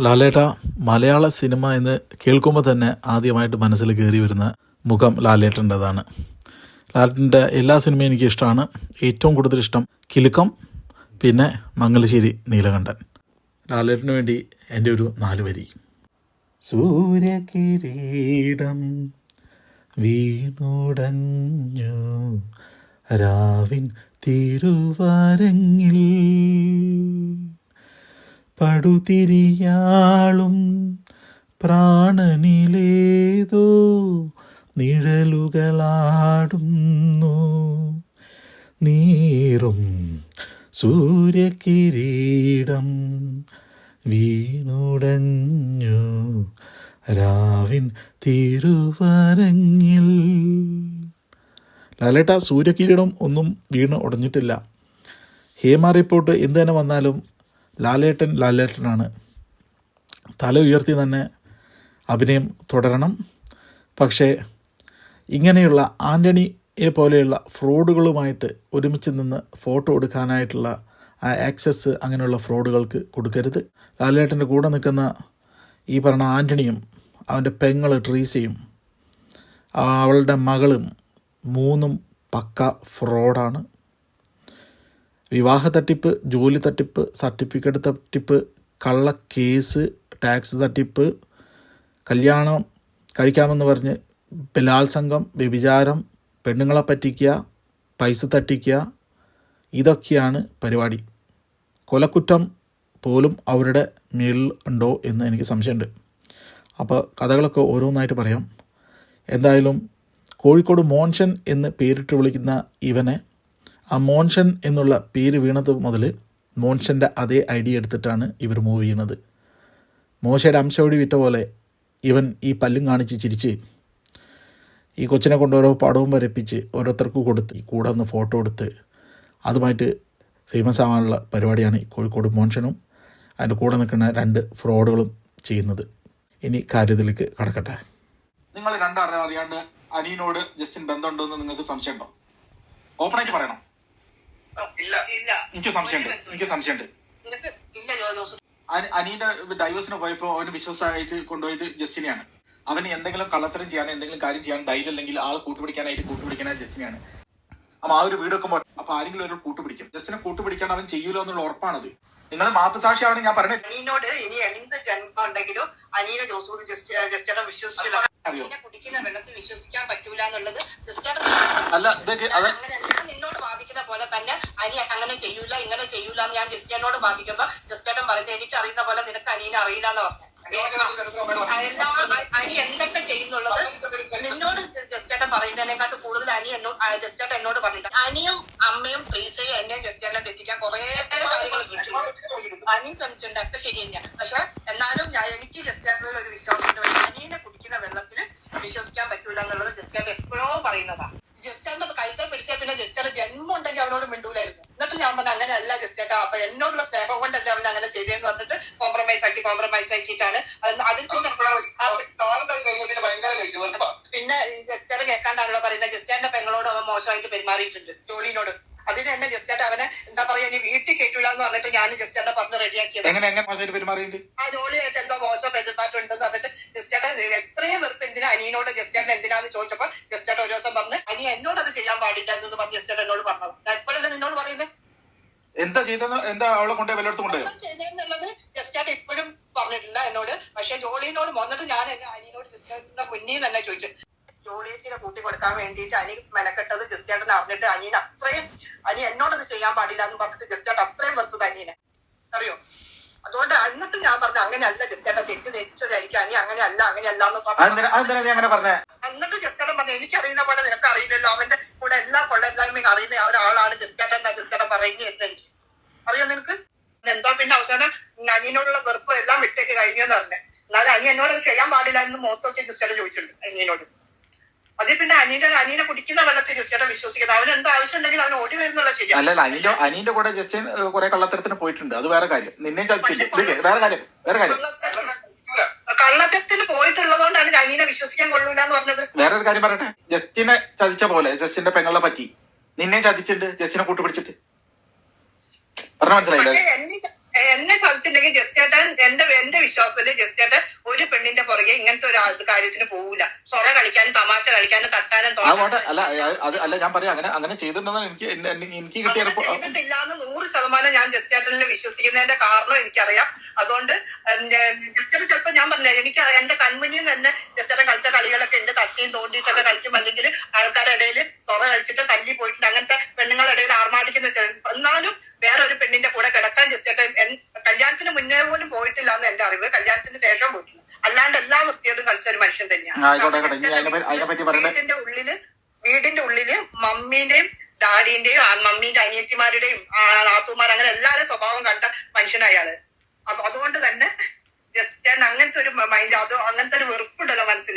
ലാലേട്ട മലയാള സിനിമ എന്ന് കേൾക്കുമ്പോൾ തന്നെ ആദ്യമായിട്ട് മനസ്സിൽ കയറി വരുന്ന മുഖം ലാലേട്ടന്റെതാണ്. ലാലേട്ടന്റെ എല്ലാ സിനിമയും എനിക്ക് ഇഷ്ടമാണ്. ഏറ്റവും കൂടുതൽ ഇഷ്ടം കിലുക്കം പിന്നെ മംഗലശ്ശേരി നീലകണ്ഠൻ. ലാലേട്ടന് വേണ്ടി എന്റെ ഒരു നാല് വരി. സൂര്യകിരീടം വീണുടഞ്ഞു രാവിൻ തിരുവരങ്ങിൽ. പടുതിരിയാളും പ്രാണനിലേതോ നിഴലുകളാടുന്നു. നീറും സൂര്യകിരീടം വീണുടഞ്ഞു രാവിൻ തിരുവരങ്ങിൽ. ലാലേട്ട സൂര്യകിരീടം ഒന്നും വീണ് ഉടഞ്ഞിട്ടില്ല ഹേമ റിപ്പോർട്ട് എന്ത് തന്നെ വന്നാലും ലാലേട്ടൻ ലാലേട്ടനാണ്. തല ഉയർത്തി തന്നെ അഭിനയം തുടരണം. പക്ഷേ ഇങ്ങനെയുള്ള ആന്റണിയെ പോലെയുള്ള ഫ്രോഡുകളുമായിട്ട് ഒരുമിച്ച് നിന്ന് ഫോട്ടോ എടുക്കാനായിട്ടുള്ള ആ ആക്സസ് അങ്ങനെയുള്ള ഫ്രോഡുകൾക്ക് കൊടുക്കരുത്. ലാലേട്ടന്റെ കൂടെ നിൽക്കുന്ന ഈ പറഞ്ഞ ആന്റണിയും അവന്റെ പെങ്ങൾ ട്രീസയും അവളുടെ മകളും മൂന്നും പക്ക ഫ്രോഡാണ്. വിവാഹ തട്ടിപ്പ് ജോലി തട്ടിപ്പ് സർട്ടിഫിക്കറ്റ് തട്ടിപ്പ് കള്ള കേസ് ടാക്സ് തട്ടിപ്പ് കല്യാണം കഴിക്കാമെന്ന് പറഞ്ഞ് ബലാത്സംഗം വ്യഭിചാരം പെണ്ണുങ്ങളെ പറ്റിക്കുക പൈസ തട്ടിക്കുക ഇതൊക്കെയാണ് പരിപാടി. കൊലക്കുറ്റം പോലും അവരുടെ മേളിൽ ഉണ്ടോ എന്ന് എനിക്ക് സംശയമുണ്ട്. അപ്പോൾ കഥകളൊക്കെ ഓരോന്നായിട്ട് പറയാം. എന്തായാലും കോഴിക്കോട് മോൻഷൻ എന്ന് പേരിട്ട് വിളിക്കുന്ന ഇവനെ ആ മോൻഷൻ എന്നുള്ള പേര് വീണത് മുതൽ മോൻഷന്റെ അതേ ഐഡിയ എടുത്തിട്ടാണ് ഇവർ മൂവ് ചെയ്യുന്നത് മോശയുടെ അംശവടി വിറ്റ പോലെ ഇവൻ ഈ പല്ലും കാണിച്ച് ചിരിച്ച് ഈ കൊച്ചിനെ കൊണ്ട് ഓരോ പടവും വരപ്പിച്ച് ഓരോരുത്തർക്ക് കൊടുത്ത് കൂടെ ഒന്ന് ഫോട്ടോ എടുത്ത് അതുമായിട്ട് ഫേമസ് ആവാനുള്ള പരിപാടിയാണ് കോഴിക്കോട് മോൻഷനും അതിന്റെ കൂടെ നിൽക്കുന്ന രണ്ട് ഫ്രോഡുകളും ചെയ്യുന്നത്. ഇനി കാര്യത്തിലേക്ക് കടക്കട്ടെ. നിങ്ങൾ രണ്ടറിയാൻ അറിയാണ്ട് അനിയനോട് ജസ്റ്റിൻ ബന്ധമുണ്ടോ എന്ന് നിങ്ങൾക്ക് സംശയമുണ്ടോ? ഓപ്പണായിട്ട് പറയണം. ഇല്ല. എനിക്ക് സംശയമുണ്ട്. എനിക്ക് സംശയമുണ്ട്. അനീന്റെ ഡൈവേഴ്സിന് പോയപ്പോ അവന് വിശ്വാസമായിട്ട് കൊണ്ടുപോയത് ജസ്റ്റിനെയാണ്. അവന് എന്തെങ്കിലും കള്ളത്തരം ചെയ്യാൻ എന്തെങ്കിലും കാര്യം ചെയ്യാൻ ധൈര്യം അല്ലെങ്കിൽ ആൾ കൂട്ടുപിടിക്കാനായിട്ട് കൂട്ടുപിടിക്കാനായി ജസ്റ്റിനെയാണ്. അപ്പൊ ആ ഒരു വീട് വെക്കുമ്പോൾ അപ്പൊ ആരെങ്കിലും ഒരു കൂട്ടുപിടിക്കും. ജസ്റ്റിനെ കൂട്ടുപിടിക്കാൻ അവൻ ചെയ്യൂലോ എന്നുള്ള ഉറപ്പാണത്. നിങ്ങൾ മാപ്പുസാക്ഷിയാണ് ഞാൻ പറഞ്ഞത്. അനീനോട് ഇനി എന്ത് ജന്മം ഉണ്ടെങ്കിലും അനീനെ ജോസൂർ ജസ്റ്റ് ജസ്റ്റിനെ വിശ്വസിക്കില്ല. കുടിക്കുന്ന വെള്ളത്തിൽ വിശ്വസിക്കാൻ പറ്റൂല എന്നുള്ളത് അല്ല നിന്നോട് ബാധിക്കുന്ന പോലെ തന്നെ അനി അങ്ങനെ ചെയ്യൂല ഇങ്ങനെ ചെയ്യൂല എന്ന് ഞാൻ ക്രിസ്ത്യാനോട് ബാധിക്കുമ്പോ ക്രിസ്ത്യാനോട് പറയുന്നത് എനിക്ക് അറിയുന്ന പോലെ നിനക്ക് അനീനെ അറിയില്ല എന്ന് പറഞ്ഞു. അനി എന്തൊക്കെ ചെയ്യുന്നുള്ളത്? നിന്നോട് ജസ്റ്റേട്ടൻ പറയുന്നതിനെക്കാട്ട് കൂടുതൽ അനി എന്നോട് ജസ്റ്റേട്ടൻ എന്നോട് പറഞ്ഞിട്ടുണ്ട്. അനിയും അമ്മയും പ്രീസയും എന്നെയും ജസ്റ്റേട്ടനെ തെറ്റിക്കാൻ കുറെ കാര്യങ്ങൾ ശ്രമിച്ചു അനിയും ശ്രമിച്ചിട്ടുണ്ട് ഒക്കെ ശരി പക്ഷെ എന്നാലും ഞാൻ എനിക്ക് ജസ്റ്റേട്ടനിൽ ഒരു വിശ്വാസമുണ്ട്. അനിയനെ കുടിക്കുന്ന വെള്ളത്തിൽ വിശ്വസിക്കാൻ പറ്റൂല എന്നുള്ളത് ജസ്റ്റേട്ടൻ എപ്പോഴോ പറയുന്നതാ. ജസ്റ്റേട്ടന്റെ കൈത്തറ പിടിച്ചാൽ പിന്നെ ജസ്റ്റർ ജന്മം ഉണ്ടെങ്കിൽ അവനോട് മിണ്ടൂലായിരുന്നു. എന്നിട്ട് ഞാൻ പറഞ്ഞു അങ്ങനെയല്ല ജസ്റ്റേട്ട അപ്പൊ എന്നോടുള്ള സ്നേഹം കൊണ്ടല്ല അവൻ അങ്ങനെ ചെയ്തതെന്ന് പറഞ്ഞിട്ട് കോംപ്രമൈസ് ആക്കി കോംപ്രമൈസ് ആക്കിയിട്ടാണ്. അത് അതിൽ പിന്നെ പിന്നെ ജസ്റ്റേട്ട് കേൾക്കാണ്ടാണല്ലോ പറയുന്നത്. ജസ്റ്റേന്റെ പെങ്ങളോട് അവൻ മോശമായിട്ട് പെരുമാറിയിട്ടുണ്ട് ജോലിനോട് അതിന് എന്നെ ജസ്റ്റേട്ട് അവനെ എന്താ പറയാ ഇനി വീട്ടിൽ കേട്ടില്ല എന്ന് പറഞ്ഞിട്ട് ഞാൻ ജസ്റ്റേട്ടെ പറഞ്ഞ് റെഡിയാക്കിയത്. എങ്ങനെ എങ്ങനെ മോശമായിട്ട് പെരുമാറിയിട്ട് ആ ജോളിയായിട്ട് എന്തോ മോശം പെരുമാറ്റമുണ്ടെന്ന് പറഞ്ഞിട്ട് ജസ്റ്റേട്ടൻ എത്രയും വെറുപ്പ് എന്തിനാ അനിയനോട് ജസ്റ്റേട്ടൻ എന്തിനാന്ന് ചോദിച്ചപ്പോ ജസ്റ്റേട്ട ഒരു ദിവസം പറഞ്ഞു അനി എന്നോട് അത് ചെയ്യാൻ പാടില്ല എന്ന് പറഞ്ഞ ജസ്റ്റേട്ടൻ എന്നോട് പറഞ്ഞത് ഞാൻ എപ്പോഴല്ലേ നിന്നോട് പറയുന്നത് എന്താ ചെയ്തെന്ന് എന്താ അവളെ കൊണ്ടേ വല്ലയിടത്തും കൊണ്ടേ ചെയ്തെന്നുള്ളത് ജസ്റ്റായിട്ട് ഇപ്പോഴും പറഞ്ഞിട്ടില്ല എന്നോട്. പക്ഷെ ജോളിനോട് വന്നിട്ട് ഞാൻ എന്റെ അനിയനോട് ജസ്റ്റാട്ടിന്റെ മുന്നേ തന്നെ ചോദിച്ചു. ജോളിയസിനെ കൂട്ടി കൊടുക്കാൻ വേണ്ടിയിട്ട് അനി മെനക്കെട്ടത് ജസ്റ്റാട്ടിനെ അറിഞ്ഞിട്ട് അനിയൻ അത്രയും അനി എന്നോടത് ചെയ്യാൻ പാടില്ല എന്ന് പറഞ്ഞിട്ട് ജസ്റ്റാട്ട് അത്രയും വെറുത്തത് അനിയനെ. അറിയോ? അതുകൊണ്ട് എന്നിട്ട് ഞാൻ പറഞ്ഞു അങ്ങനെയല്ല ജസ്റ്റാട്ട തെറ്റ് തെറ്റിച്ചതായിരിക്കും അനി അങ്ങനെയല്ല അങ്ങനെയല്ല എന്ന് പറഞ്ഞു അങ്ങനെ പറഞ്ഞേ? എന്നിട്ട് ജസ്റ്റാട്ടൻ പറഞ്ഞു എനിക്കറിയുന്ന പോലെ നിനക്ക് അറിയില്ലല്ലോ. അവന്റെ കൂടെ എല്ലാ കൊള്ളെല്ലായ്മയും അറിയുന്ന ഒരാളാണ് ജസ്റ്റാട്ടൻ എന്നാ ജസ്റ്റാട്ടൻ പറയുന്നത് എന്നെനിക്ക് അറിയോ നിനക്ക്? എന്തോ പിന്നെ അവസാനം അനിയനോടുള്ള വെറുപ്പ് എല്ലാം വിട്ടേക്ക് കഴിഞ്ഞെന്ന് പറഞ്ഞു. എന്നാലും അനി എന്നോട് ചെയ്യാൻ പാടില്ല എന്ന് മോത്തോട്ട് ജസ്റ്റാട്ടൻ ചോദിച്ചിട്ടുണ്ട് അനിയനോട്. അനിയന്റെ അനിയനെ കുടിക്കുന്ന വെള്ളത്തിൽ ചേട്ടൻ വിശ്വസിക്കുന്നത്. അവന് എന്ത് ആവശ്യം ഉണ്ടെങ്കിലും അവൻ ഓടി വരുന്നുള്ള ശരി അല്ലല്ല അനിന്റെ അനിന്റെ കൂടെ ജസ്റ്റിൻ കുറെ കള്ളത്തരത്തിന് പോയിട്ടുണ്ട്. അത് വേറെ കാര്യം. നിന്നെ ചതിച്ചില്ല വേറെ കാര്യം വേറെ കാര്യം. കള്ളത്തരത്തിന് പോയിട്ടുള്ളതുകൊണ്ടാണ് അനീനെ വിശ്വസിക്കാൻ കൊള്ളൂല എന്ന് പറഞ്ഞത്. വേറെ ഒരു കാര്യം പറയട്ടെ. ജസ്റ്റിനെ ചതിച്ച പോലെ ജസ്റ്റിന്റെ പെങ്ങളെ പറ്റി. നിന്നെ ചതിച്ചിട്ടുണ്ട് ജസ്റ്റിനെ കൂട്ടുപിടിച്ചിട്ട്. പറഞ്ഞ മനസ്സിലായില്ലേ? എന്നെ സാധിച്ചിട്ടുണ്ടെങ്കിൽ ജസ്റ്റ് ജസ്റ്റേട്ടൻ എന്റെ എന്റെ വിശ്വാസത്തിൽ ജസ്റ്റേട്ടൻ ഒരു പെണ്ണിന്റെ പുറകെ ഇങ്ങനത്തെ ഒരു കാര്യത്തിന് പോകൂല സൊറ കളിക്കാനും തമാശ കളിക്കാനും തട്ടാനും അല്ല അല്ല ഞാൻ പറയാം. അങ്ങനെ അങ്ങനെ ചെയ്തിട്ടുണ്ടെന്ന് എനിക്ക് എനിക്ക് കിട്ടിയ ചെയ്തിട്ടില്ലാന്ന് നൂറ് ശതമാനം ഞാൻ ജസ്റ്റേട്ടനെ വിശ്വസിക്കുന്നതിന്റെ കാരണം എനിക്കറിയാം. അതുകൊണ്ട് ജസ്റ്റേട്ടൻ ചിലപ്പോ ഞാൻ പറഞ്ഞില്ല എനിക്ക് എന്റെ കൺമുന്നിൽ തന്നെ ജസ്റ്റേട്ടൻ കളിച്ച കളികളൊക്കെ ഉണ്ട് തട്ടിയും തോണ്ടിയിട്ടൊക്കെ കളിക്കും. അല്ലെങ്കിൽ ആൾക്കാരുടെ ഇടയിൽ തുറ കളിച്ചിട്ട് തല്ലി പോയിട്ടുണ്ട് അങ്ങനത്തെ പെണ്ണുങ്ങളുടെ ഇടയിൽ ആർമാടിക്കുന്ന. എന്നാലും വേറെ ഒരു പെണ്ണിന്റെ കൂടെ കിടക്കാൻ ചേട്ടൻ കല്യാണത്തിന് മുന്നേ പോലും പോയിട്ടില്ല എന്ന് എന്റെ അറിവ്. കല്യാണത്തിന് ശേഷം പോയിട്ടില്ല. അല്ലാണ്ട് എല്ലാ വൃത്തിയോടും കളിച്ച ഒരു മനുഷ്യൻ തന്നെയാണ്. വീടിന്റെ ഉള്ളിൽ വീടിന്റെ ഉള്ളിൽ മമ്മീന്റെയും ഡാഡിന്റെയും മമ്മീന്റെ അനിയത്തിമാരുടെയും നാത്തുമാർ അങ്ങനെ എല്ലാവരും സ്വഭാവം കണ്ട മനുഷ്യനയാൾ അപ്പൊ അതുകൊണ്ട് തന്നെ ജസ്റ്റ് അങ്ങനത്തെ ഒരു മൈൻഡ് അത് അങ്ങനത്തെ ഒരു വെറുപ്പുണ്ടല്ലോ മനസ്സിൽ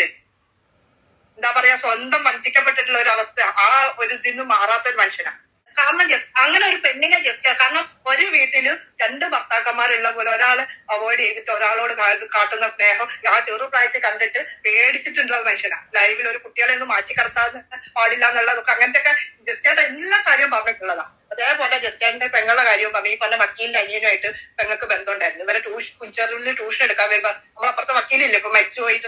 എന്താ പറയാ സ്വന്തം വഞ്ചിക്കപ്പെട്ടിട്ടുള്ള ഒരു അവസ്ഥ. ആ ഒരു ഇതിൽ നിന്നും മാറാത്ത ഒരു മനുഷ്യനാണ്. കാരണം ജസ്റ്റ് അങ്ങനെ ഒരു പെണ്ണിനെ ജസ്റ്റ് കാരണം ഒരു വീട്ടിൽ രണ്ട് ഭർത്താക്കന്മാരുള്ള പോലെ ഒരാളെ അവോയ്ഡ് ചെയ്തിട്ട് ഒരാളോട് കാട്ടുന്ന സ്നേഹം ആ ചെറുപ്രായത്തിൽ കണ്ടിട്ട് പേടിച്ചിട്ടുള്ള മനുഷ്യനാ. ലൈവിൽ ഒരു കുട്ടികളെ ഒന്നും മാറ്റി കടത്താൻ പാടില്ല എന്നുള്ളതൊക്കെ അങ്ങനത്തെ ഒക്കെ ജസ്റ്റേട്ട എല്ലാ കാര്യവും പറഞ്ഞിട്ടുള്ളതാ. അതേപോലെ ജസ്റ്റേട്ടന്റെ പെങ്ങളുടെ കാര്യവും പറഞ്ഞു. ഈ പറഞ്ഞ വക്കീലിന്റെ അനിയനുമായിട്ട് പെങ്ങൾക്ക് ബന്ധമുണ്ടായിരുന്നു. ഇവരെ ട്യൂഷൻ കുഞ്ചറിൽ ട്യൂഷൻ എടുക്കാൻ വരുമ്പോ നമ്മളപ്പുറത്തെ വക്കീലില്ലേ ഇപ്പൊ മരിച്ചു പോയിട്ട്.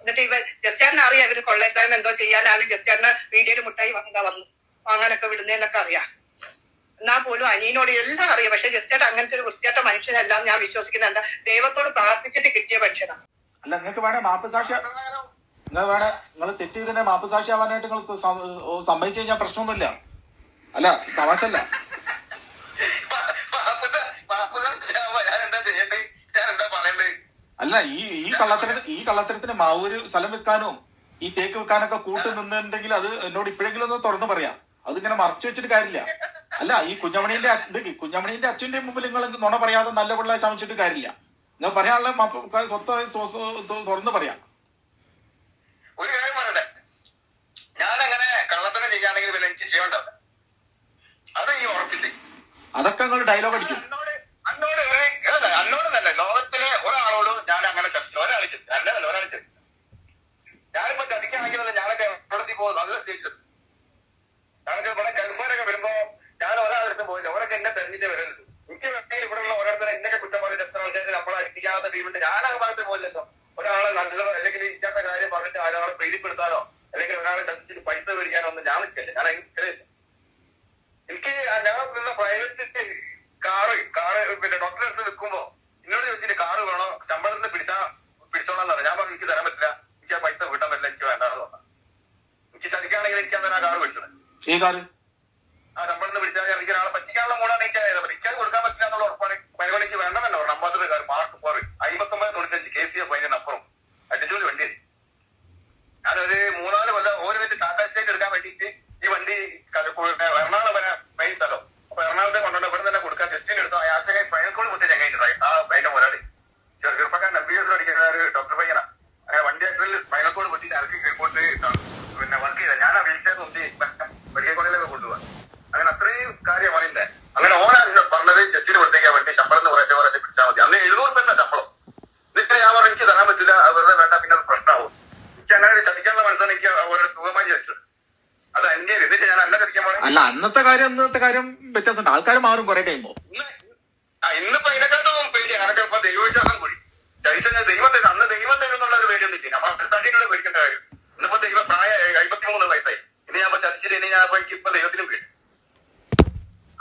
എന്നിട്ട് ഇവർ ജസ്റ്റേട്ടനെ അറിയാം ഇവർ കൊള്ളരുതായ്മ എന്തോ ചെയ്യാനാണ്. ജസ്റ്റേട്ടനെ വീഡിയോയിൽ മുട്ടായി വന്നതാ വന്നു. വാങ്ങാനൊക്കെ വിടുന്നേന്നൊക്കെ അറിയാം. എന്നാ പോലും അനിയനോട് എല്ലാം അറിയാം. പക്ഷെ ജസ്റ്റായിട്ട് അങ്ങനത്തെ ഒരു വൃത്തിയായിട്ട മനുഷ്യനല്ല ഞാൻ വിശ്വസിക്കുന്നത് എന്താ? ദൈവത്തോട് പ്രാർത്ഥിച്ചിട്ട് കിട്ടിയ ഭക്ഷണം അല്ല നിങ്ങൾക്ക് വേണേ മാപ്പ് സാക്ഷി നിങ്ങൾ വേണേ നിങ്ങൾ തെറ്റ് ചെയ്തതിനെ മാപ്പ് സാക്ഷി ആവാനായിട്ട് നിങ്ങൾ സമ്മതിച്ചു കഴിഞ്ഞാൽ പ്രശ്നമൊന്നുമില്ല. അല്ല തമാശല്ല അല്ല ഈ ഈ കള്ളത്തരത്തിന് ഈ കള്ളത്തരത്തിന് മാവൂര് സ്ഥലം വെക്കാനോ ഈ തേക്ക് വെക്കാനൊക്കെ കൂട്ട് നിന്നിട്ടുണ്ടെങ്കിൽ അത് എന്നോട് ഇപ്പോഴെങ്കിലും ഒന്ന് തുറന്നു പറയാം. അതിങ്ങനെ മറച്ചു വെച്ചിട്ട് കാര്യമില്ല. അല്ല ഈ കുഞ്ഞമണീന്റെ ഇത് കുഞ്ഞമണീന്റെ അച്ഛന്റെ മുമ്പിൽ നിങ്ങൾ നുണ പറയാതെ നല്ല പിള്ളേ ചമച്ചിട്ട് കാര്യമില്ല. നിങ്ങൾ പറയാനുള്ള സ്വത്ത് സ്വ- സ്വ- തുറന്ന് പറയാം. ഒരു കാര്യം പറയട്ടെ. ഞാൻ അങ്ങനെ കള്ളത്തരം ചെയ്യുകയാണെങ്കിൽ എനിക്ക് അത് ഈ ഉറപ്പിച്ച് അതൊക്കെ നിങ്ങൾ ഡയലോഗ് അടിക്കും. അന്നോട് അന്നോട് അല്ല, ലോകത്തിലെ ഒരാളോട് ഞാൻ അങ്ങനെ ചതിച്ചു ഒരാൾ ചതിച്ചു അല്ലല്ല ഒരാൾ ചതിച്ചു ഞാനിപ്പോ ചതിക്കുകയാണെങ്കിൽ ഞാനൊക്കെ എവിടെ പോകും നല്ല സ്റ്റേജിൽ ഞങ്ങൾക്ക് ഇവിടെ ഗൾഫാരൊക്കെ വരുമ്പോ ഞാൻ ഒരാളടുത്ത് പോയില്ല ഓരൊക്കെ എന്നെ തെരഞ്ഞിട്ട് വരുന്നുണ്ട് എനിക്ക് വേണമെങ്കിൽ ഇവിടെ ഉള്ള ഓരോരുത്തരെ എന്നൊക്കെ കുറ്റം പറഞ്ഞിട്ട് എത്ര ആൾക്കാർ നമ്മളെ അടിക്കാത്ത ടീമുണ്ട് ഞാൻ ആ ഭാഗത്ത് പോയില്ലല്ലോ ഒരാളെ നല്ല അല്ലെങ്കിൽ ഇല്ലാത്ത കാര്യം പറഞ്ഞിട്ട് ഒരാളെ പ്രീതിപ്പെടുത്താനോ അല്ലെങ്കിൽ ഒരാളെ ചതിച്ചിട്ട് പൈസ മേടിക്കാനോ ഒന്നും ഞാൻ നിൽക്കില്ല ഞാൻ എനിക്ക് എനിക്ക് ആ ഞാൻ നിന്ന പ്രൈവറ്റ് കാറ് കാറ് പിന്നെ ഡോക്ടറെ അടുത്ത് നിൽക്കുമ്പോ എന്നോട് ചോദിച്ചിട്ട് കാറ് വേണോ ശമ്പളത്തിന് പിടിച്ചാ പിടിച്ചോളാന്ന് പറഞ്ഞു ഞാൻ പറഞ്ഞു എനിക്ക് തരാൻ പറ്റില്ല എനിക്ക് ആ പൈസ വീട്ടാൻ പറ്റില്ല എനിക്ക് വേണ്ട എന്ന് പറഞ്ഞു എനിക്ക് ചതിക്കാണെങ്കിൽ എനിക്ക് അന്നേരം ആ കാറ് പിടിച്ചത് ഈ കാര്യം ആ ശമ്പളത്തിന് പിടിച്ചാൽ എനിക്ക് ഒരാളെ പറ്റിക്കാനുള്ള മൂടാണ് എനിക്ക് ആയത് എനിക്ക് അത് കൊടുക്കാൻ പറ്റില്ല എന്നുള്ള ഉറപ്പാണ് പരിപാടിക്ക് വേണ്ടെന്നല്ല പറഞ്ഞു അംബാസഡർ കാർ മാർക്ക് ഫോർ അമ്പത്തൊമ്പത് തൊണ്ണൂറ്റഞ്ച് കെ സി എഫ് അതിനപ്പുറം അടിച്ചുപൊളി വണ്ടി ഞാനൊരു മൂന്നാൽ കൊല്ലം ഒരു മിനിറ്റ് ടാറ്റ സ്റ്റേറ്റ് എടുക്കാൻ വേണ്ടിയിട്ട് ഈ വണ്ടി ക- കു- എറണാകുളം വരെ മെയിൻ സ്ഥലം അപ്പൊ എറണാകുളത്തെ കൊണ്ടുവന്ന് ഇവിടെ തന്നെ കൊടുക്കാൻ ടെസ്റ്റിന് എടുത്തു ആ ആഴ്ച സ്പൈനൽ കോഡ് മുട്ടി ചങ്ങായിട്ട് ആ അതിന്റെ മുതലാളി ചെറു ചെറുപ്പക്കാരൻ എം ബി എസ് പഠിക്കുന്ന ഒരു ഡോക്ടർ പയ്യനാ അങ്ങനെ വണ്ടി ആക്സിഡന്റിൽ സ്പൈനൽ കോഡ് പൊട്ടിയിട്ട് അയാൾക്ക് റിപ്പോർട്ട് പിന്നെ വർക്ക് ചെയ്ത ഞാൻ ആ വീൽ ചെയർ നോക്കി മെഡിക്കൽ കോളേജിലൊക്കെ കൊണ്ടുപോകാൻ അങ്ങനെ അത്രയും കാര്യം പറയില്ലേ അങ്ങനെ ഓനാ പറഞ്ഞത് ജസ്റ്റിന് കൊടുത്തേക്കാ വേണ്ടി ശമ്പളം കുറേശ്ശെ കുറേശ്ശെ പിടിച്ചാൽ മതി അന്ന് എഴുന്നൂറ് രൂപ ശമ്പളം എന്നിട്ട് ഞാൻ പറഞ്ഞു എനിക്ക് തരാൻ പറ്റില്ല അത് വെറുതെ വേണ്ട പിന്നെ അത് പ്രശ്നമാവും എനിക്ക് അങ്ങനെ ഒരു ചതിക്കാനുള്ള മനസ്സാണ് എനിക്ക് ഓരോ സുഖമായി ചോദിച്ചത് അത് അന്യം എന്നിട്ട് ഞാൻ അന്ന ചതിക്കാൻ പോണേ അല്ല അന്നത്തെ കാര്യം ഇന്നത്തെ കാര്യം വ്യത്യാസമുണ്ട്. ആൾക്കാർ മാറും കുറെ കഴിയുമ്പോ. ഇന്നിപ്പോ ഇതിനെക്കാട്ടും പേടി. അങ്ങനെ ചിലപ്പോ ദൈവവിശ്വാസം കൂടി. ചൈതന്യ ദൈവം തരും. അന്ന് ദൈവം തരും എന്നുള്ള ഒരു പേടിയൊന്നും ഇല്ല. നമ്മൾ അടിസ്ഥാനത്തിലുള്ള പേടിക്കേണ്ട കാര്യം. ഇന്നിപ്പോ ദൈവം പ്രായ അമ്പത്തിമൂന്ന് വയസ്സായി. ഇനി ഞാൻ ചർച്ചയിൽ ഇനി ഞാൻ ഇപ്പൊ എനിക്ക് ഇപ്പൊ ദൈവത്തിനും പേടി.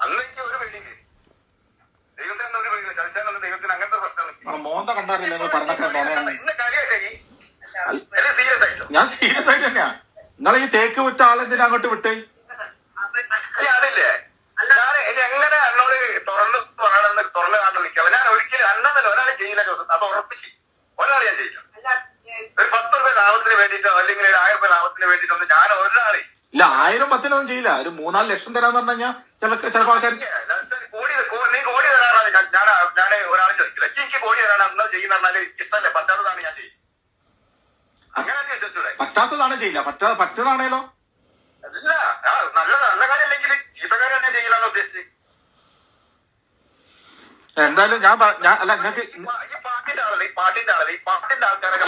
അന്ന് എനിക്ക് ഒരു പേടിയില്ല ദൈവത്തിന് ഒരു പേടി ചതിച്ചാലൊന്നും ദൈവത്തിന് അങ്ങനത്തെ പ്രശ്നം മോന്ത കണ്ടാറില്ല ഇന്ന കാര്യമായിട്ട് സീരിയസ് ആയിട്ട്? ഞാൻ സീരിയസ് ആയിട്ട് തന്നെയാ. നിങ്ങൾ ഈ തേക്ക് വിട്ട ആളെന്തിനാ അങ്ങോട്ട് വിട്ടേ? അതില്ലേ ഞാൻ ഇനി എങ്ങനെ അന്നോട് തുറന്ന് പറയണമെന്ന് തുറന്ന് കാണാൻ നിൽക്കാം ഞാൻ ഒരിക്കലും അന്നതല്ല ഒരാളെ ചെയ്യില്ല ദിവസം അത് ഉറപ്പിച്ച്. ഒരാൾ ഞാൻ ചെയ്യില്ല. ഒരു പത്ത് രൂപ ലാഭത്തിന് വേണ്ടിയിട്ടോ അല്ലെങ്കിൽ ഒരു ആയിരം രൂപ ലാഭത്തിന് വേണ്ടിയിട്ടൊന്നും ഞാൻ ഒരാളെ ഇല്ല ആയിരം പത്തിനൊന്നും ചെയ്യില്ല. ഒരു മൂന്നാൽ ലക്ഷം തരാന്ന് പറഞ്ഞു കഴിഞ്ഞാൽ ചില ചിലപ്പോ ആൾക്കാർ കോടി നീ കോടി തരാറാണ്. ഞാൻ ഞാൻ ഞാൻ ഒരാളെ ചോദിക്കില്ല. എനിക്ക് എനിക്ക് കോടി തരാണ് അന്ന് ചെയ്യുന്ന ഇഷ്ടമല്ല. പറ്റാത്തതാണ് ഞാൻ ചെയ്യും അങ്ങനെ വിശ്വസിച്ചൂടെ പറ്റാത്തതാണ് ചെയ്യില്ല. പറ്റാ പറ്റതാണേലോ? അല്ല നല്ല നല്ല എന്തായാലും ഞാൻ ഞാൻ അല്ല നിങ്ങൾക്ക് ഈ ആൾക്കാരൊക്കെ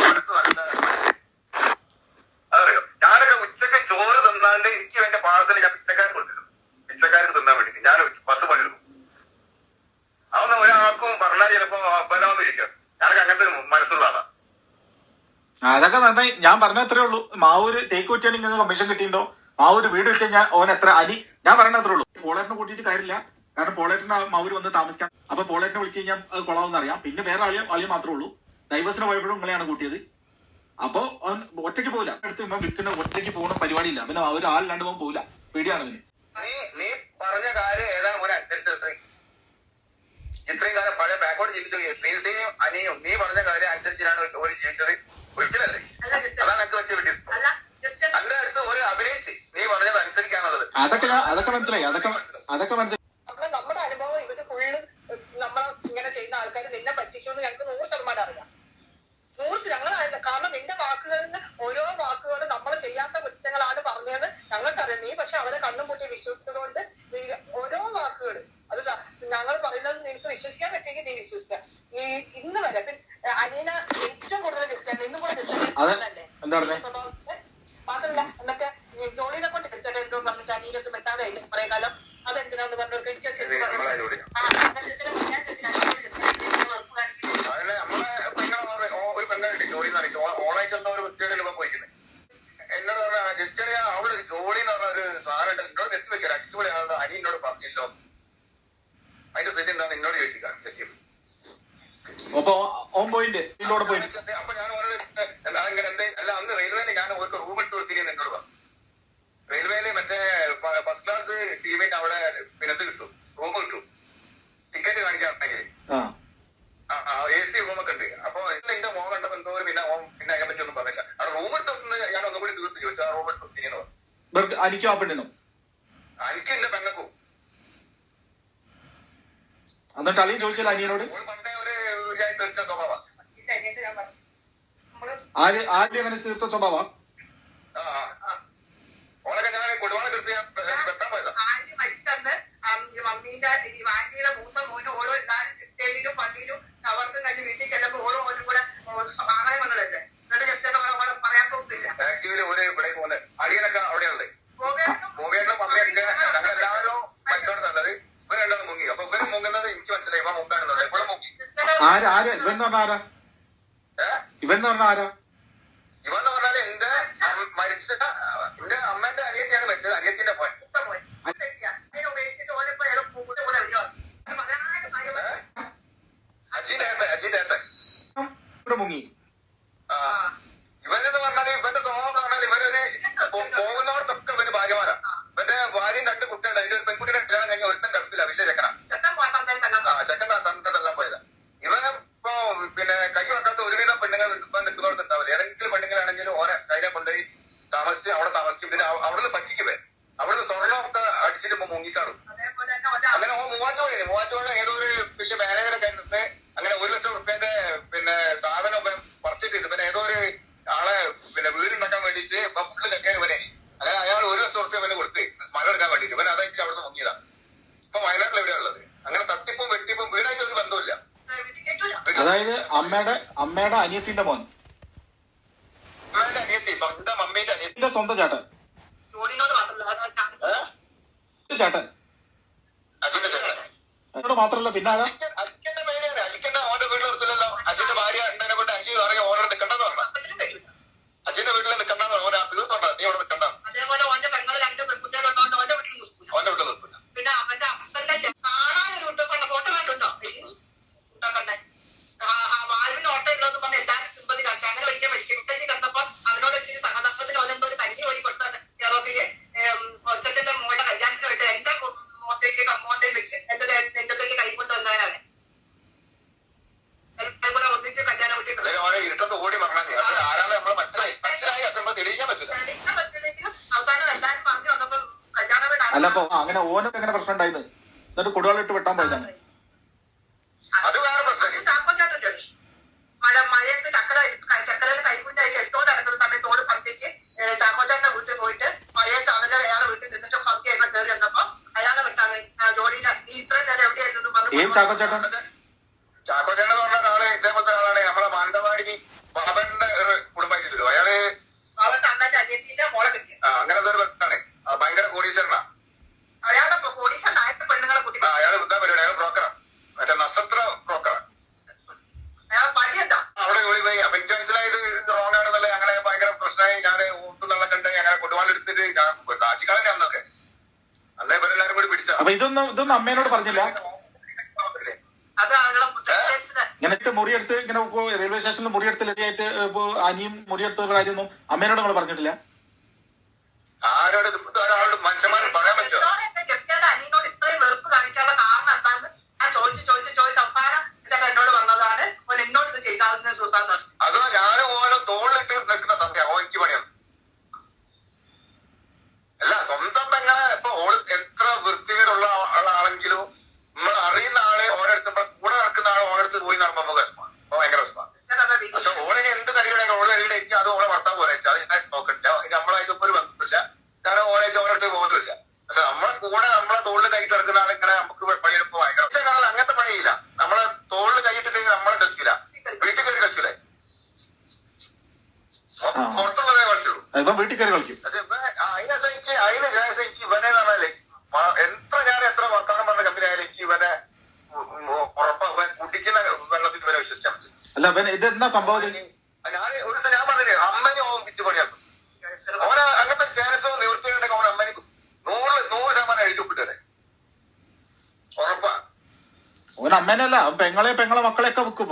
ഞാനൊക്കെ ഉച്ചയ്ക്ക് ചോറ് തിന്നാണ്ട് എനിക്ക് എന്റെ പാഴ്സൽ ഞാൻ പിച്ചക്കാരൻ കൊടുത്തിരുന്നു പിച്ചക്കാരൻ തിന്നാൻ വേണ്ടിട്ട്. ഞാൻ ബസ് പണിയെടുക്കും. അതൊന്നും ഒരാൾക്കും പറഞ്ഞാൽ ചിലപ്പോ ഞാനൊക്കെ അങ്ങനത്തെ മനസ്സുള്ള ആളാ. അതൊക്കെ നന്നായി. ഞാൻ പറഞ്ഞത്രേ ഉള്ളൂ. മാവൂര് ടേക്ക് ഇങ്ങനെ കമ്മീഷൻ കിട്ടിയിട്ടുണ്ടോ? മാവൂര് വീട് കിട്ടിയ ഞാൻ ഓൻ എത്ര അനി ഞാൻ പറഞ്ഞ അത്രേ ഉള്ളൂ. പോളേറ്റിനെ കൂട്ടിയിട്ട് കാര്യമില്ല. കാരണം പോളേറ്റിന് മാവൂര് വന്ന് താമസിക്കാം അപ്പൊ പോളേറ്റിനെ വിളിച്ചു കഴിഞ്ഞാൽ അത് അറിയാം. പിന്നെ വേറെ ആളിയ ആളിയെ മാത്രമേ ഉള്ളൂ. ഡൈവേഴ്സിന് പോയപ്പോഴും നിങ്ങളെയാണ് കൂട്ടിയത്. അപ്പൊ അവൻ ഒറ്റയ്ക്ക് പോകില്ല അടുത്ത് ഇവൻ വിൽക്കുന്ന ഒറ്റയ്ക്ക് പോകുന്ന പരിപാടിയില്ല. പിന്നെ ഒരു ആളില്ലാണ്ട് പോകാൻ പോകില്ല പേടിയാണ് അവന്. നീ നീ പറഞ്ഞ കാര്യം ഏതാണ് അനുസരിച്ചത് ഇത്രയും കാലം പഴയ ബാക്കോട് ജീവിച്ചു? പ്രീസയും അനിയും നീ പറഞ്ഞ കാര്യം അനുസരിച്ചാണ് ഒരു ജീവിച്ചത്. ഒരിക്കലല്ലേ? അതാണ് എനിക്ക് പറ്റിയ വിട്ടത് അതൊക്കെ ഞാൻ അതൊക്കെ മനസ്സിലായി. അതൊക്കെ അതൊക്കെ മനസ്സിലായി. നമ്മുടെ അനുഭവം ഇവർ ഫുള്ള് നമ്മൾ ഇങ്ങനെ ചെയ്യുന്ന ആൾക്കാർ നിന്നെ പറ്റിച്ചു എന്ന് ഞങ്ങൾക്ക് നൂറ് ശതമാനം അറിയാം. നൂറ് ഞങ്ങൾ. കാരണം നിന്റെ വാക്കുകളിൽ നിന്ന് ഓരോ വാക്കുകളും നമ്മൾ ചെയ്യാത്ത കുറ്റങ്ങളാണ് പറഞ്ഞത് ഞങ്ങൾക്കറിയാം. നീ പക്ഷെ അവരെ കണ്ണും പൂട്ടി വിശ്വസിച്ചതുകൊണ്ട് നീ ഓരോ വാക്കുകൾ അത് ഞങ്ങൾ പറയുന്നത് നിനക്ക് വിശ്വസിക്കാൻ പറ്റിയെങ്കിൽ നീ വിശ്വസിക്കുക നീ ഇന്ന് വരെ അനീന ഏറ്റവും കൂടുതൽ കിട്ടാൻ ഇന്നും കൂടെ അത് കിട്ടുന്നത് എന്താ പറഞ്ഞേ? മാത്രമല്ല മറ്റേ ജോളിനെ കൊണ്ട് കിട്ടട്ടെ എന്തോ പറഞ്ഞിട്ട് അനീനൊക്കെ പെട്ടാതെ കുറെ കാലം അതെന്തിനാന്ന് പറഞ്ഞവർക്ക് എനിക്ക് ശരിക്കും പറഞ്ഞു നമ്മളെ പെങ്ങളെ ഒരു ജോലി എന്ന് എന്നോട് പറഞ്ഞ ജസ്റ്റിനെ അവൾ ജോലി എന്ന് പറഞ്ഞ ഒരു സാറുണ്ട് എന്നോട് എത്തി വെക്കാൻ അടിച്ചുപൊളി ആണെന്ന് അനി എന്നോട് പറഞ്ഞില്ലോ. അതിന്റെ സ്ഥിതി എന്താന്ന് എന്നോട് ചോദിച്ചില്ല തെറ്റിയത് അപ്പൊ ഓൺ പോയിന്റ് അപ്പൊ ഞാൻ പറഞ്ഞത് എന്താ ഇങ്ങനെ എന്തേ അല്ല അന്ന് റെയിൽവേയിൽ ഞാൻ ഒരു റൂം എടുത്ത് കൊടുത്തിരുന്നു എന്നോട് പറഞ്ഞു റെയിൽവേയിൽ മറ്റേ ഫസ്റ്റ് അവിടെ പിന്നെ ഇത് കിട്ടും. റൂം കിട്ടും. ടിക്കറ്റ് കാണിക്കാണെങ്കിൽ ആ. എ സി റൂമൊക്കെ ഉണ്ട്. അപ്പൊ എന്റെ മോൻ കണ്ടപ്പോ എന്തോ പിന്നെ ഓം പിന്നെ അതിനെ പറ്റി ഒന്നും പറഞ്ഞില്ല. അവിടെ റൂം എടുത്തൊന്ന് ഞാൻ ഒന്നും കൂടി തീർത്ത് ചോദിച്ചു. ആ റൂം എടുത്ത് തിരിഞ്ഞു അനിക്കും ആ പെണ്ണിനും? എനിക്ക് എന്റെ പെണ്ണക്കും എന്നിട്ട് അളിയും ചോദിച്ചാൽ അനിയനോട്? ആര് ആദ്യം അങ്ങനെ തീർത്ത സ്വഭാവ ആ ആ. ഓളൊക്കെ ഞാൻ കൊടുവാളെ തീർത്ത് ഞാൻ വെട്ടാൻ പോയതാ ആന്റി മരിച്ചന്ന് ഈ മമ്മീന്റെ ഈ ആന്റിയുടെ മൂത്ത മോനും ഓരോ എല്ലാവരും ചിട്ടയിലും പള്ളിയിലും ചവർക്കും കഴിഞ്ഞ് വീട്ടിൽ ചെല്ലുമ്പോൾ ഓരോ മോനും കൂടെ ആറായി വന്നതല്ലേ എന്നിട്ട് ജസ്റ്റ് പറയാൻ തോന്നില്ല. ആക്ച്വലി ഒരു ഇവിടെ പോലെ അടിയനൊക്കെ അവിടെയുള്ളത് മൂവിയുടെ മമ്മിയൊക്കെ ഞങ്ങൾ എല്ലാവരും മറ്റോടത്തുള്ളത് ഇവർ രണ്ടാളും മുങ്ങി. അപ്പൊ ഇവർ മുങ്ങുന്നത് എനിക്ക് മനസ്സിലായി. ഇവ മുങ്ങാണെന്നുള്ളത് ഇവിടെ മുങ്ങി. ആര് ആര്? ഇവൻ എന്ന് പറഞ്ഞ ആരാ? ഇവൻ എന്ന് പറഞ്ഞ ആരാ? ഇവന്ന് പറഞ്ഞാൽ എന്റെ മരിച്ച എന്റെ അമ്മന്റെ അനിയത്തിയാണ് മരിച്ചത്. അനിയത്തിന്റെ പോയി അതിനെ ഉപേക്ഷിച്ചിട്ട് ഓരോപ്പോ ഏതോ പൂവിന്റെ കൂടെ എവിടെയോ മലയാളം കാര്യം അജിന്റെ ഏട്ടൻ അജിന്റെ ഏട്ടൻ ഇവിടെ മുങ്ങി ആ ഇവനെന്ന് പറഞ്ഞാൽ ഇവന്റെ സ്വഭാവം എന്ന് പറഞ്ഞാൽ ഇവരൊരു പോ- പോകുന്നവർക്കൊക്കെ ഇവന് ഭാര്യമാരാ ഇവന്റെ ഭാര്യയും രണ്ട് കുട്ടികളുണ്ട് അതിന്റെ ഒരു പെൺകുട്ടിയുടെ കല്യാണം കഴിഞ്ഞ ഒരുത്തൻ കടത്തില്ല വലിയ ചെക്കനാ ചെക്കൻ പാട്ടാൻ തന്നെ ആ ചെക്കൻ തന്നിട്ടെല്ലാം പോയതാ ഇവന് ഇപ്പൊ പിന്നെ കൈ വെക്കാത്ത ഒരുവിധം പെണ്ണുങ്ങൾ ഇപ്പൊ നിൽക്കുന്നവർക്ക് ഉണ്ടാവില്ല ഏതെങ്കിലും പെണ്ണുങ്ങളാണെങ്കിലും ഓരെ കൈനെ കൊണ്ടുപോയി താമസിച്ച് അവിടെ താമസിക്കും പിന്നെ അവ- അവിടുന്ന് സ്വർണമൊക്കെ അടിച്ചിട്ട് മുങ്ങിക്കാറും അങ്ങനെ ഓ മൂവാറ്റോളെ മൂവാറ്റോളെ ഏതോ ഒരു വലിയ മാനേജറെ കണ്ടിട്ട് അങ്ങനെ ഒരു ലക്ഷം റുപ്യന്റെ പിന്നെ സാധനം പർച്ചേസ് ചെയ്തു. പിന്നെ ഏതോ ഒരു ആളെ പിന്നെ വീടുണ്ടാക്കാൻ വേണ്ടിയിട്ട് ഇപ്പൊ ഫുള്ള് വരെ ഇവനെ. അങ്ങനെ അയാൾ ഒരു ലക്ഷം റുപ്യ ഇവന് കൊടുത്ത് മഴ എടുക്കാൻ വേണ്ടിയിട്ട്. ഇവൻ അതായിട്ട് അവിടുന്ന് മുങ്ങിയതാ. ഇപ്പൊ വയനാട്ടിൽ എവിടെയാ ഉള്ളത്? അങ്ങനെ തട്ടിപ്പും വെട്ടിപ്പും വീടായിട്ട് ഒരു ബന്ധമില്ല അതായത് അമ്മയുടെ അമ്മയുടെ അനിയത്തിന്റെ മോൻ. അമ്മയുടെ അനിയത്തി സ്വന്തം അമ്മയുടെ അനിയത്തിന്റെ സ്വന്തം ചേട്ടൻ ജോലിനോട് മാത്രമല്ല ഏഹ്? എന്റെ ചേട്ടൻ. എന്നോട് മാത്രല്ല പിന്നെ അപ്പൊ അങ്ങനെ ഓനും എങ്ങനെ പ്രശ്നം ഉണ്ടായിരുന്നു എന്നിട്ട് കുടിവെള്ളം വെട്ടാൻ പോയതാണ്. അത് വേറെ പ്രശ്നം. ചാക്കോച്ചാട്ടുണ്ട് മഴ മഴയത്ത് ചക്കര ചക്കരയിൽ കൈകുഞ്ഞായി എടുത്തോണ്ട് നടക്കുന്ന സമയത്ത് ഓട് സന്ധ്യക്ക് ചാക്കോച്ചാന്റെ വീട്ടിൽ പോയിട്ട് മഴയത്ത് അവന്റെ അയാളെ വീട്ടിൽ നിന്നിട്ട് സന്ധ്യയൊക്കെ കയറി വന്നപ്പോ അയാളെ വിട്ടാൻ ജോലിയില. നീ ഇത്രയും നേരം എവിടെയായിരുന്നു ഏത് ചാക്കോച്ചേട്ടൻ ഇതൊന്നും ഇതൊന്നും അമ്മേനോട് പറഞ്ഞില്ല. ഇങ്ങനെ മുറിയെടുത്ത് ഇങ്ങനെ റെയിൽവേ സ്റ്റേഷനിൽ മുറിയെടുത്ത് ലതിയായിട്ട് അനിയും മുറിയെടുത്ത കാര്യമൊന്നും അമ്മേനോട് നിങ്ങൾ പറഞ്ഞിട്ടില്ല? ആരോടും എന്താ സംഭവം ഞാൻ ഒരു ഞാൻ പറഞ്ഞില്ലേ അമ്മനെ ഓൻ പിച്ച് പണിയാക്കും. അങ്ങനത്തെ ക്യാൻസറോ നിവൃത്തിയുണ്ടെങ്കിൽ ഓൻ അമ്മനെ നൂറ് നൂറ് ശതമാനം എഴുതി ഒപ്പിട്ടേ ഉറപ്പാ. ഓൻ അമ്മേനല്ല പെങ്ങളെ പെങ്ങളെ മക്കളെയൊക്കെ വിൽക്കും